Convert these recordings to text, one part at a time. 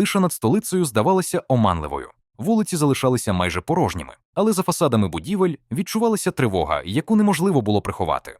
Тиша над столицею здавалася оманливою. Вулиці залишалися майже порожніми, але за фасадами будівель відчувалася тривога, яку неможливо було приховати.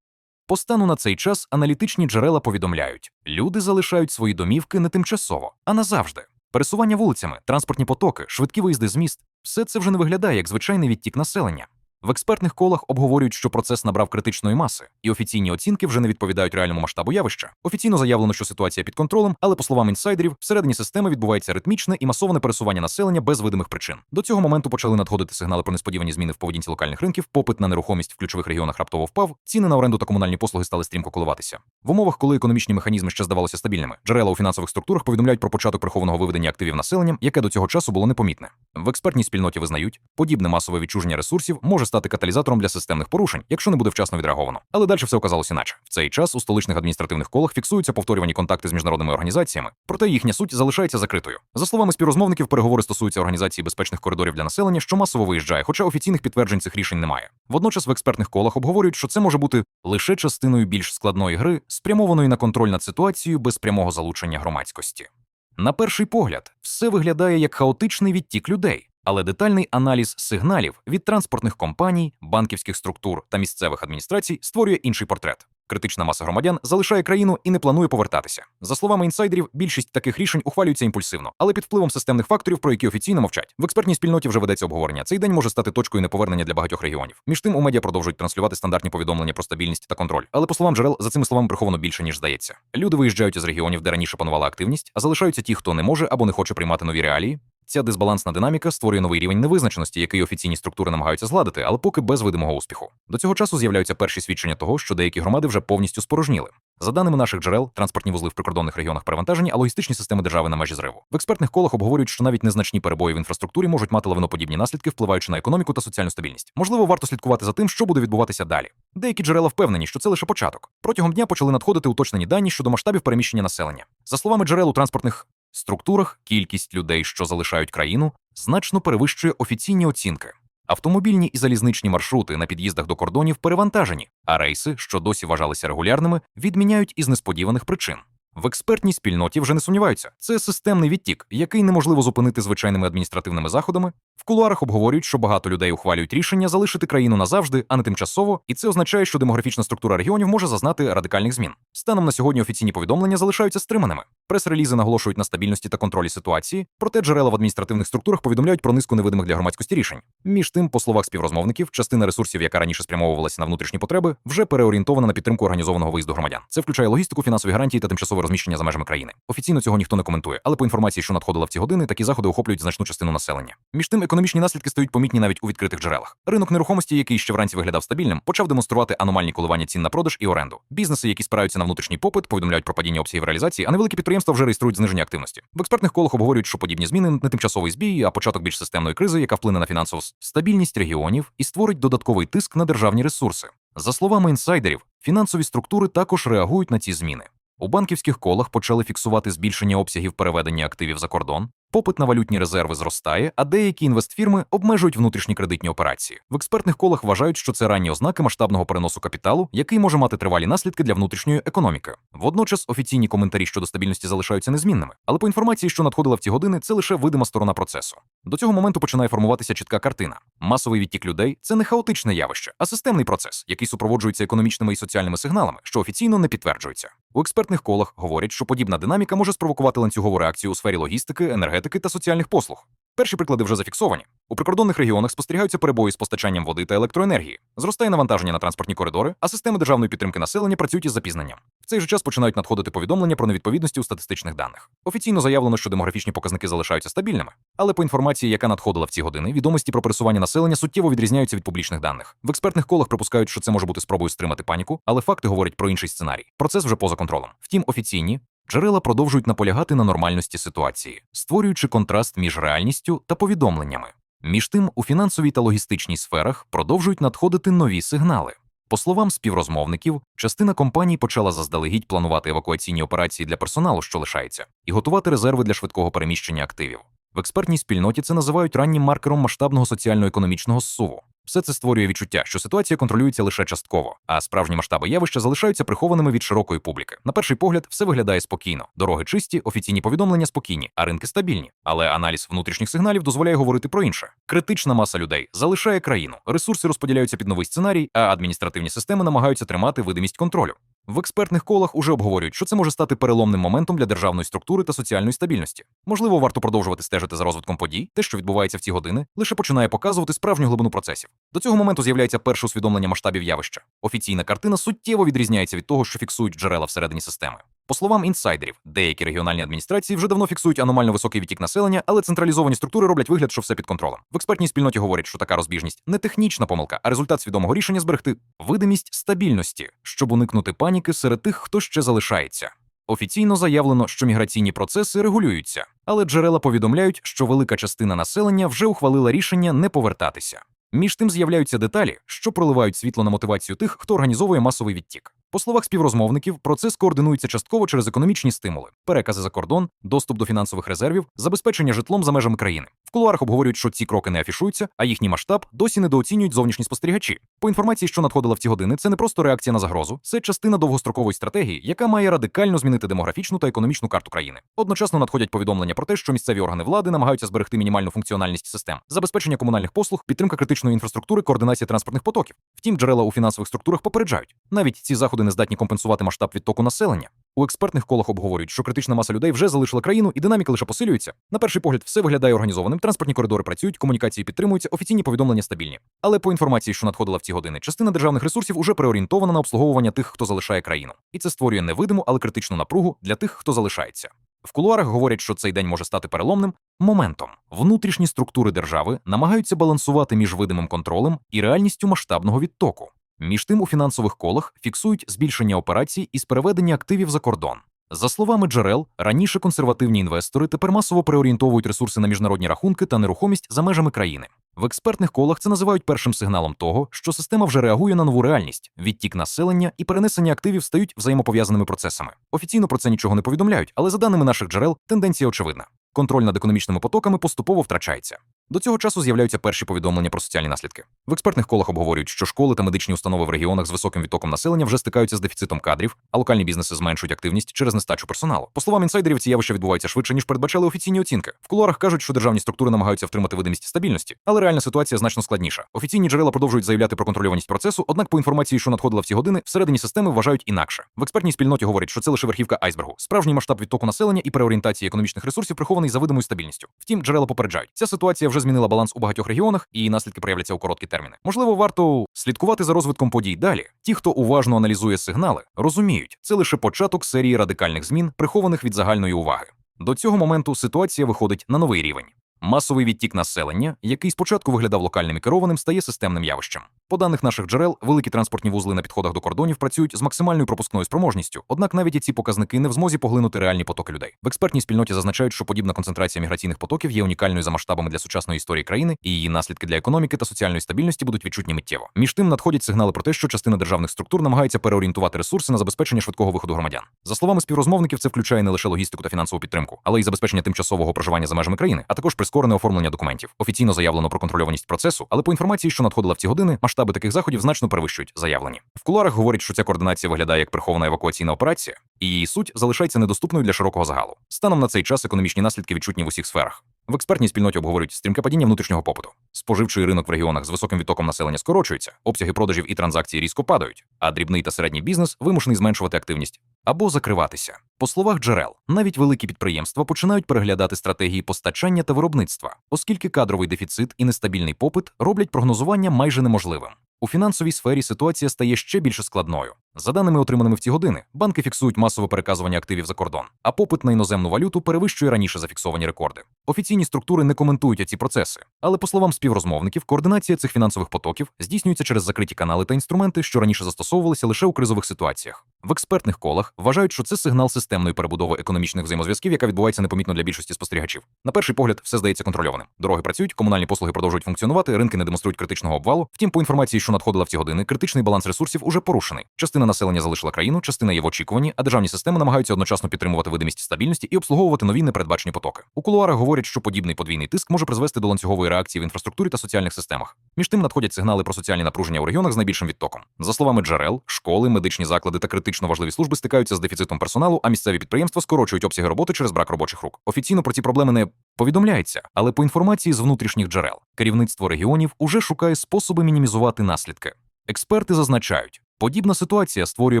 По стану на цей час аналітичні джерела повідомляють, люди залишають свої домівки не тимчасово, а назавжди. Пересування вулицями, транспортні потоки, швидкі виїзди з міст все це вже не виглядає як звичайний відтік населення. В експертних колах обговорюють, що процес набрав критичної маси, і офіційні оцінки вже не відповідають реальному масштабу явища. Офіційно заявлено, що ситуація під контролем, але по словам інсайдерів, всередині системи відбувається ритмічне і масоване пересування населення без видимих причин. До цього моменту почали надходити сигнали про несподівані зміни в поведінці локальних ринків, попит на нерухомість в ключових регіонах раптово впав, ціни на оренду та комунальні послуги стали стрімко коливатися. В умовах, коли економічні механізми ще здавалися стабільними, джерела у фінансових структурах повідомляють про початок прихованого виведення активів населенням, яке до цього часу було непомітне. В експертній спільноті визнають, подібне масове відчуження ресурсів може стати каталізатором для системних порушень, якщо не буде вчасно відреаговано. Але далі все оказалось іначе. В цей час у столичних адміністративних колах фіксуються повторювані контакти з міжнародними організаціями, проте їхня суть залишається закритою. За словами співрозмовників, переговори стосуються організації безпечних коридорів для населення, що масово виїжджає, хоча офіційних підтверджень цих рішень немає. Водночас в експертних колах обговорюють, що це може бути лише частиною більш складної гри, спрямованої на контроль над ситуацією без прямого залучення громадськості. На перший погляд, все виглядає як хаотичний відтік людей, але детальний аналіз сигналів від транспортних компаній, банківських структур та місцевих адміністрацій створює інший портрет. Критична маса громадян залишає країну і не планує повертатися. За словами інсайдерів, більшість таких рішень ухвалюється імпульсивно, але під впливом системних факторів, про які офіційно мовчать. В експертній спільноті вже ведеться обговорення. Цей день може стати точкою неповернення для багатьох регіонів. Між тим у медіа продовжують транслювати стандартні повідомлення про стабільність та контроль. Але по словам джерел, за цими словами приховано більше ніж здається. Люди виїжджають із регіонів, де раніше панувала активність, а залишаються ті, хто не може або не хоче приймати нові реалії. Ця дисбалансна динаміка створює новий рівень невизначеності, який офіційні структури намагаються згладити, але поки без видимого успіху. До цього часу з'являються перші свідчення того, що деякі громади вже повністю спорожніли. За даними наших джерел, транспортні вузли в прикордонних регіонах перевантажені, а логістичні системи держави на межі зриву. В експертних колах обговорюють, що навіть незначні перебої в інфраструктурі можуть мати лавиноподібні наслідки, впливаючи на економіку та соціальну стабільність. Можливо, варто слідкувати за тим, що буде відбуватися далі. Деякі джерела впевнені, що це лише початок. Протягом дня почали надходити уточнені дані щодо масштабів переміщення населення. За словами джерел у транспортних структурах, кількість людей, що залишають країну, значно перевищує офіційні оцінки. Автомобільні і залізничні маршрути на під'їздах до кордонів перевантажені, а рейси, що досі вважалися регулярними, відміняють із несподіваних причин. В експертній спільноті вже не сумніваються. Це системний відтік, який неможливо зупинити звичайними адміністративними заходами. В кулуарах обговорюють, що багато людей ухвалюють рішення залишити країну назавжди, а не тимчасово, і це означає, що демографічна структура регіонів може зазнати радикальних змін. Станом на сьогодні офіційні повідомлення залишаються стриманими. Прес-релізи наголошують на стабільності та контролі ситуації, проте джерела в адміністративних структурах повідомляють про низку невидимих для громадськості рішень. Між тим, по словах співрозмовників, частина ресурсів, яка раніше спрямовувалася на внутрішні потреби, вже переорієнтована на підтримку організованого виїзду громадян. Це включає логістику, фінансові гарантії та тимчасове розміщення за межами країни. Офіційно цього ніхто не коментує, але по інформації, що надходила в ці години, такі заходи охоплюють значну частину населення. Між тим, економічні наслідки стають помітні навіть у відкритих джерелах. Ринок нерухомості, який ще вранці виглядав стабільним, почав демонструвати аномальні коливання цін на продаж і оренду. Бізнеси, які спираються на внутрішній попит, повідомляють про падіння обсягів реалізації, а невеликі підприємства вже реєструють зниження активності. В експертних колах обговорюють, що подібні зміни не тимчасовий збій, а початок більш системної кризи, яка вплине на фінансову стабільність регіонів і створить додатковий тиск на державні ресурси. За словами інсайдерів, фінансові структури також реагують на ці зміни. У банківських колах почали фіксувати збільшення обсягів переведення активів за кордон. Попит на валютні резерви зростає, а деякі інвестфірми обмежують внутрішні кредитні операції. В експертних колах вважають, що це ранні ознаки масштабного переносу капіталу, який може мати тривалі наслідки для внутрішньої економіки. Водночас офіційні коментарі щодо стабільності залишаються незмінними, але по інформації, що надходила в ці години, це лише видима сторона процесу. До цього моменту починає формуватися чітка картина. Масовий відтік людей це не хаотичне явище, а системний процес, який супроводжується економічними і соціальними сигналами, що офіційно не підтверджуються. У експертних колах говорять, що подібна динаміка може спровокувати ланцюгову реакцію у сфері логістики, енергетики та соціальних послуг. Перші приклади вже зафіксовані. У прикордонних регіонах спостерігаються перебої з постачанням води та електроенергії, зростає навантаження на транспортні коридори, а системи державної підтримки населення працюють із запізненням. В цей же час починають надходити повідомлення про невідповідності у статистичних даних. Офіційно заявлено, що демографічні показники залишаються стабільними, але по інформації, яка надходила в ці години, відомості про пересування населення суттєво відрізняються від публічних даних. В експертних колах припускають, що це може бути спробою стримати паніку, але факти говорять про інший сценарій. Процес вже поза контролем. Втім, офіційні Джерела продовжують наполягати на нормальності ситуації, створюючи контраст між реальністю та повідомленнями. Між тим, у фінансовій та логістичній сферах продовжують надходити нові сигнали. По словам співрозмовників, частина компаній почала заздалегідь планувати евакуаційні операції для персоналу, що лишається, і готувати резерви для швидкого переміщення активів. В експертній спільноті це називають раннім маркером масштабного соціально-економічного зсуву. Все це створює відчуття, що ситуація контролюється лише частково, а справжні масштаби явища залишаються прихованими від широкої публіки. На перший погляд, все виглядає спокійно. Дороги чисті, офіційні повідомлення спокійні, а ринки стабільні. Але аналіз внутрішніх сигналів дозволяє говорити про інше. Критична маса людей залишає країну, ресурси розподіляються під новий сценарій, а адміністративні системи намагаються тримати видимість контролю. В експертних колах уже обговорюють, що це може стати переломним моментом для державної структури та соціальної стабільності. Можливо, варто продовжувати стежити за розвитком подій. Те, що відбувається в ці години, лише починає показувати справжню глибину процесів. До цього моменту з'являється перше усвідомлення масштабів явища. Офіційна картина суттєво відрізняється від того, що фіксують джерела всередині системи. По словам інсайдерів, деякі регіональні адміністрації вже давно фіксують аномально високий відтік населення, але централізовані структури роблять вигляд, що все під контролем. В експертній спільноті говорять, що така розбіжність не технічна помилка, а результат свідомого рішення зберегти видимість стабільності, щоб уникнути паніки серед тих, хто ще залишається. Офіційно заявлено, що міграційні процеси регулюються, але джерела повідомляють, що велика частина населення вже ухвалила рішення не повертатися. Між тим з'являються деталі, що проливають світло на мотивацію тих, хто організовує масовий відтік. По словах співрозмовників, процес координується частково через економічні стимули, перекази за кордон, доступ до фінансових резервів, забезпечення житлом за межами країни. В кулуарах обговорюють, що ці кроки не афішуються, а їхній масштаб досі недооцінюють зовнішні спостерігачі. По інформації, що надходила в ці години, це не просто реакція на загрозу, це частина довгострокової стратегії, яка має радикально змінити демографічну та економічну карту країни. Одночасно надходять повідомлення про те, що місцеві органи влади намагаються зберегти мінімальну функціональність систем, забезпечення комунальних послуг, підтримка критичної інфраструктури, координація транспортних потоків. Втім, джерела у фінансових структурах попереджають. Навіть ці заходи не здатні компенсувати масштаб відтоку населення. У експертних колах обговорюють, що критична маса людей вже залишила країну, і динаміка лише посилюється. На перший погляд, все виглядає організованим. Транспортні коридори працюють, комунікації підтримуються, офіційні повідомлення стабільні. Але по інформації, що надходила в ці години, частина державних ресурсів уже переорієнтована на обслуговування тих, хто залишає країну, і це створює невидиму, але критичну напругу для тих, хто залишається. В кулуарах говорять, що цей день може стати переломним моментом. Внутрішні структури держави намагаються балансувати між видимим контролем і реальністю масштабного відтоку. Між тим, у фінансових колах фіксують збільшення операцій із переведення активів за кордон. За словами джерел, раніше консервативні інвестори тепер масово переорієнтовують ресурси на міжнародні рахунки та нерухомість за межами країни. В експертних колах це називають першим сигналом того, що система вже реагує на нову реальність. Відтік населення і перенесення активів стають взаємопов'язаними процесами. Офіційно про це нічого не повідомляють, але за даними наших джерел, тенденція очевидна. Контроль над економічними потоками поступово втрачається. До цього часу з'являються перші повідомлення про соціальні наслідки. В експертних колах обговорюють, що школи та медичні установи в регіонах з високим відтоком населення вже стикаються з дефіцитом кадрів, а локальні бізнеси зменшують активність через нестачу персоналу. По словам інсайдерів, ці явища відбуваються швидше, ніж передбачали офіційні оцінки. В кулуарах кажуть, що державні структури намагаються втримати видимість стабільності, але реальна ситуація значно складніша. Офіційні джерела продовжують заявляти про контрольованість процесу, однак по інформації, що надходила в ці години, всередині системи вважають інакше. В експертній спільноті говорять, що це лише верхівка айсбергу. Справжній масштаб відтоку населення і переорієнтації економічних ресурсів прихований за видимою стабільністю. Втім, джерела попереджають, ця ситуація вже змінила баланс у багатьох регіонах, і наслідки проявляться у короткі терміни. Можливо, варто слідкувати за розвитком подій далі. Ті, хто уважно аналізує сигнали, розуміють, це лише початок серії радикальних змін, прихованих від загальної уваги. До цього моменту ситуація виходить на новий рівень. Масовий відтік населення, який спочатку виглядав локальним і керованим, стає системним явищем. По даних наших джерел, великі транспортні вузли на підходах до кордонів працюють з максимальною пропускною спроможністю, однак навіть і ці показники не в змозі поглинути реальні потоки людей. В експертній спільноті зазначають, що подібна концентрація міграційних потоків є унікальною за масштабами для сучасної історії країни, і її наслідки для економіки та соціальної стабільності будуть відчутні миттєво. Між тим надходять сигнали про те, що частина державних структур намагається переорієнтувати ресурси на забезпечення швидкого виходу громадян. За словами співрозмовників, це включає не лише логістику та фінансову підтримку, але й забезпечення тимчасового проживання за межами країни, а також прискорене оформлення документів. Офіційно заявлено про контрольованість процесу, але по інформації, що надходила в ці години, масштаби таких заходів значно перевищують заявлені. В кулуарах говорять, що ця координація виглядає як прихована евакуаційна операція, і її суть залишається недоступною для широкого загалу. Станом на цей час економічні наслідки відчутні в усіх сферах. В експертній спільноті обговорюють стрімке падіння внутрішнього попиту. Споживчий ринок в регіонах з високим відтоком населення скорочується, обсяги продажів і транзакцій різко падають, а дрібний та середній бізнес вимушений зменшувати активність або закриватися. По словах джерел, навіть великі підприємства починають переглядати стратегії постачання та виробництва, оскільки кадровий дефіцит і нестабільний попит роблять прогнозування майже неможливим. У фінансовій сфері ситуація стає ще більше складною. За даними, отриманими в ці години, банки фіксують масове переказування активів за кордон, а попит на іноземну валюту перевищує раніше зафіксовані рекорди. Офіційні структури не коментують ці процеси, але по словам співрозмовників, координація цих фінансових потоків здійснюється через закриті канали та інструменти, що раніше застосовувалися лише у кризових ситуаціях. В експертних колах вважають, що це сигнал системної перебудови економічних взаємозв'язків, яка відбувається непомітно для більшості спостерігачів. На перший погляд, все здається контрольованим. Дороги працюють, комунальні послуги продовжують функціонувати, ринки не демонструють критичного обвалу. Втім, по інформації, що надходила в ці години, критичний баланс ресурсів уже порушений. Частина населення залишила країну, частина є в очікуванні, а державні системи намагаються одночасно підтримувати видимість стабільності і обслуговувати нові непередбачені потоки. У кулуарах говорять, що подібний подвійний тиск може призвести до ланцюгової реакції в інфраструктурі та соціальних системах. Між тим надходять сигнали про соціальні напруження у регіонах з найбільшим відтоком. За словами джерел, школи, медичні заклади та критично важливі служби стикаються з дефіцитом персоналу, а місцеві підприємства скорочують обсяги роботи через брак робочих рук. Офіційно про ці проблеми не повідомляється, але по інформації з внутрішніх джерел керівництво регіонів уже шукає способи мінімізувати наслідки. Експерти зазначають, подібна ситуація створює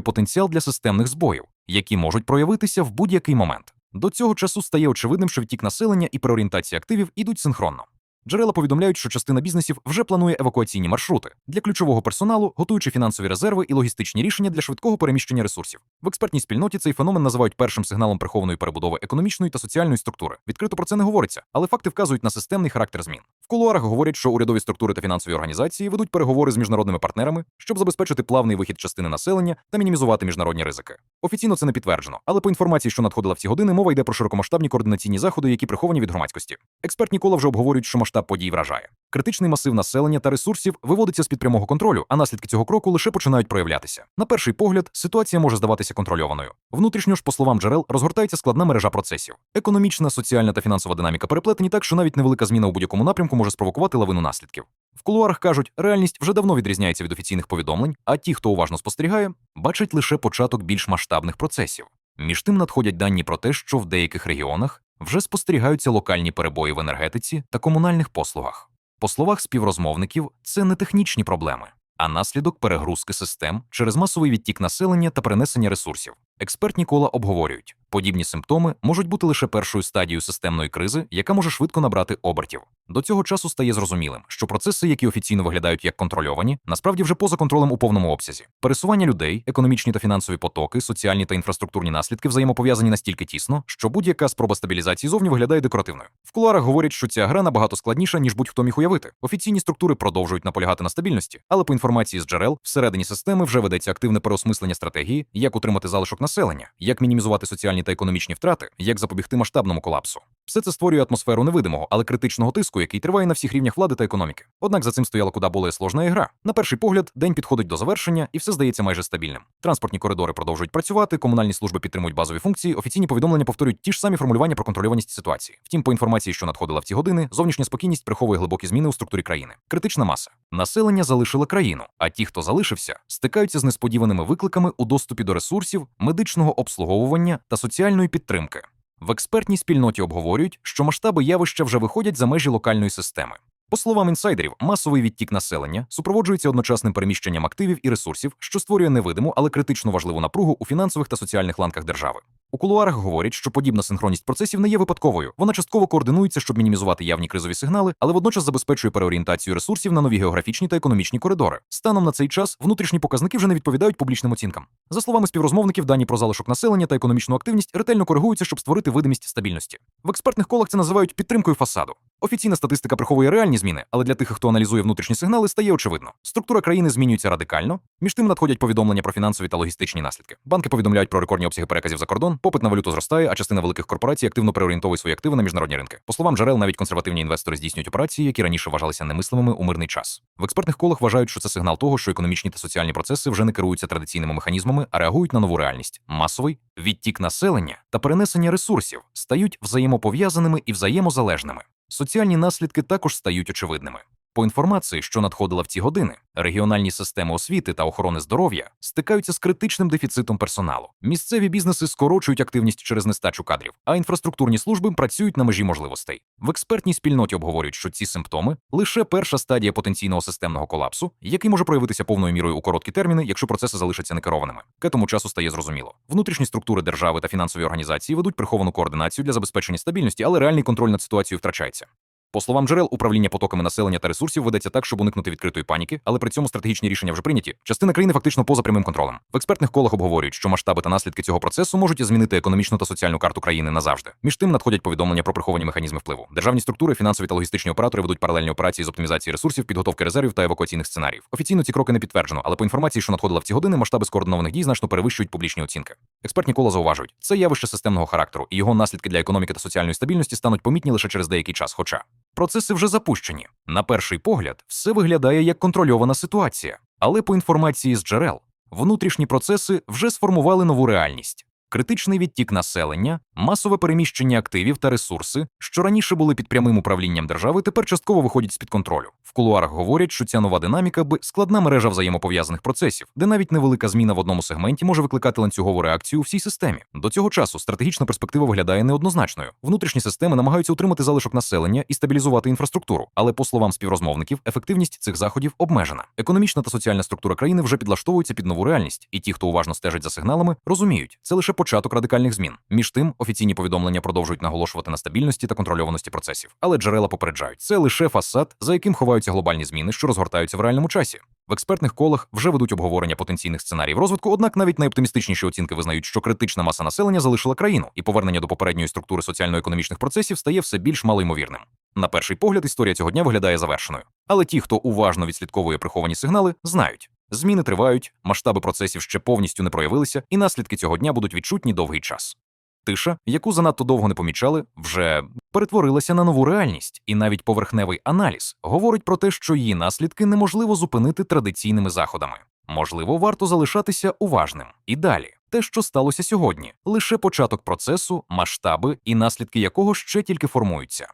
потенціал для системних збоїв, які можуть проявитися в будь-який момент. До цього часу стає очевидним, що відтік населення і переорієнтація активів ідуть синхронно. Джерела повідомляють, що частина бізнесів вже планує евакуаційні маршрути для ключового персоналу, готуючи фінансові резерви і логістичні рішення для швидкого переміщення ресурсів. В експертній спільноті цей феномен називають першим сигналом прихованої перебудови економічної та соціальної структури. Відкрито про це не говориться, але факти вказують на системний характер змін. Кулуарах говорять, що урядові структури та фінансові організації ведуть переговори з міжнародними партнерами, щоб забезпечити плавний вихід частини населення та мінімізувати міжнародні ризики. Офіційно це не підтверджено, але по інформації, що надходила в ці години, мова йде про широкомасштабні координаційні заходи, які приховані від громадськості. Експертні кола вже обговорюють, що масштаб подій вражає. Критичний масив населення та ресурсів виводиться з під прямого контролю, а наслідки цього кроку лише починають проявлятися. На перший погляд, ситуація може здаватися контрольованою. Внутрішньо ж, по словам джерел, розгортається складна мережа процесів. Економічна, соціальна та фінансова динаміка переплетені так, що навіть невелика зміна у будь-якому напрямку може спровокувати лавину наслідків. В кулуарах кажуть, реальність вже давно відрізняється від офіційних повідомлень, а ті, хто уважно спостерігає, бачать лише початок більш масштабних процесів. Між тим надходять дані про те, що в деяких регіонах вже спостерігаються локальні перебої в енергетиці та комунальних послугах. По словах співрозмовників, це не технічні проблеми, а наслідок перегрузки систем через масовий відтік населення та принесення ресурсів. Експертні кола обговорюють, подібні симптоми можуть бути лише першою стадією системної кризи, яка може швидко набрати обертів. До цього часу стає зрозумілим, що процеси, які офіційно виглядають як контрольовані, насправді вже поза контролем у повному обсязі. Пересування людей, економічні та фінансові потоки, соціальні та інфраструктурні наслідки взаємопов'язані настільки тісно, що будь-яка спроба стабілізації зовні виглядає декоративною. В кулуарах говорять, що ця гра набагато складніша, ніж будь-хто міг уявити. Офіційні структури продовжують наполягати на стабільності, але по інформації з джерел всередині системи вже ведеться активне переосмислення стратегії, як утримати залишок населення, як мінімізувати соціальні та економічні втрати, як запобігти масштабному колапсу. Все це створює атмосферу невидимого, але критичного тиску, який триває на всіх рівнях влади та економіки. Однак за цим стояла куди более сложна ігра. На перший погляд, день підходить до завершення, і все здається майже стабільним. Транспортні коридори продовжують працювати, комунальні служби підтримують базові функції, офіційні повідомлення повторюють ті ж самі формулювання про контрольованість ситуації. Втім, по інформації, що надходила в ці години, зовнішня спокійність приховує глибокі зміни у структурі країни. Критична маса. Населення залишило країну, а ті, хто залишився, стикаються з несподіваними викликами у доступі до ресурсів, медичного обслуговування та соціальної підтримки. В експертній спільноті обговорюють, що масштаби явища вже виходять за межі локальної системи. По словам інсайдерів, масовий відтік населення супроводжується одночасним переміщенням активів і ресурсів, що створює невидиму, але критично важливу напругу у фінансових та соціальних ланках держави. У кулуарах говорять, що подібна синхронність процесів не є випадковою. Вона частково координується, щоб мінімізувати явні кризові сигнали, але водночас забезпечує переорієнтацію ресурсів на нові географічні та економічні коридори. Станом на цей час внутрішні показники вже не відповідають публічним оцінкам. За словами співрозмовників, дані про залишок населення та економічну активність ретельно коригуються, щоб створити видимість стабільності. В експертних колах це називають підтримкою фасаду. Офіційна статистика приховує реальні зміни, але для тих, хто аналізує внутрішні сигнали, стає очевидно. Структура країни змінюється радикально. Між тим надходять повідомлення про фінансові та логістичні наслідки. Банки повідомляють про рекордні обсяги переказів за кордон, попит на валюту зростає, а частина великих корпорацій активно переорієнтовує свої активи на міжнародні ринки. По словам джерел, навіть консервативні інвестори здійснюють операції, які раніше вважалися немислимими у мирний час. В експертних колах вважають, що це сигнал того, що економічні та соціальні процеси вже не керуються традиційними механізмами, а реагують на нову реальність. Масовий відтік населення та перенесення ресурсів стають взаємопов'язаними і взаємозалежними. Соціальні наслідки також стають очевидними. По інформації, що надходила в ці години, регіональні системи освіти та охорони здоров'я стикаються з критичним дефіцитом персоналу. Місцеві бізнеси скорочують активність через нестачу кадрів, а інфраструктурні служби працюють на межі можливостей. В експертній спільноті обговорюють, що ці симптоми лише перша стадія потенційного системного колапсу, який може проявитися повною мірою у короткі терміни, якщо процеси залишаться некерованими. К тому часу стає зрозуміло. Внутрішні структури держави та фінансові організації ведуть приховану координацію для забезпечення стабільності, але реальний контроль над ситуацією втрачається. По словам джерел, управління потоками населення та ресурсів ведеться так, щоб уникнути відкритої паніки, але при цьому стратегічні рішення вже прийняті. Частина країни фактично поза прямим контролем. В експертних колах обговорюють, що масштаби та наслідки цього процесу можуть змінити економічну та соціальну карту країни назавжди. Між тим надходять повідомлення про приховані механізми впливу. Державні структури, фінансові та логістичні оператори ведуть паралельні операції з оптимізації ресурсів, підготовки резервів та евакуаційних сценаріїв. Офіційно ці кроки не підтверджено, але по інформації, що надходила в ці години, масштаби скоординованих дій значно перевищують публічні оцінки. Експертні кола зауважують, це явище системного характеру, і його наслідки для економіки та соціальної стабільності стануть помітні лише через деякий час. Хоча процеси вже запущені. На перший погляд, все виглядає як контрольована ситуація, але по інформації з джерел, внутрішні процеси вже сформували нову реальність. Критичний відтік населення, масове переміщення активів та ресурси, що раніше були під прямим управлінням держави, тепер частково виходять з-під контролю. В кулуарах говорять, що ця нова динаміка би складна мережа взаємопов'язаних процесів, де навіть невелика зміна в одному сегменті може викликати ланцюгову реакцію у всій системі. До цього часу стратегічна перспектива виглядає неоднозначною. Внутрішні системи намагаються утримати залишок населення і стабілізувати інфраструктуру, але по словам співрозмовників, ефективність цих заходів обмежена. Економічна та соціальна структура країни вже підлаштовуються під нову реальність, і ті, хто уважно стежить за сигналами, розуміють, це лише початок радикальних змін. Між тим, офіційні повідомлення продовжують наголошувати на стабільності та контрольованості процесів, але джерела попереджають, це лише фасад, за яким ховаються глобальні зміни, що розгортаються в реальному часі. В експертних колах вже ведуть обговорення потенційних сценаріїв розвитку, однак навіть найоптимістичніші оцінки визнають, що критична маса населення залишила країну, і повернення до попередньої структури соціально-економічних процесів стає все більш малоймовірним. На перший погляд, історія цього дня виглядає завершеною. Але ті, хто уважно відслідковує приховані сигнали, знають. Зміни тривають, масштаби процесів ще повністю не проявилися, і наслідки цього дня будуть відчутні довгий час. Тиша, яку занадто довго не помічали, вже перетворилася на нову реальність, і навіть поверхневий аналіз говорить про те, що її наслідки неможливо зупинити традиційними заходами. Можливо, варто залишатися уважним. І далі, те, що сталося сьогодні, лише початок процесу, масштаби і наслідки якого ще тільки формуються.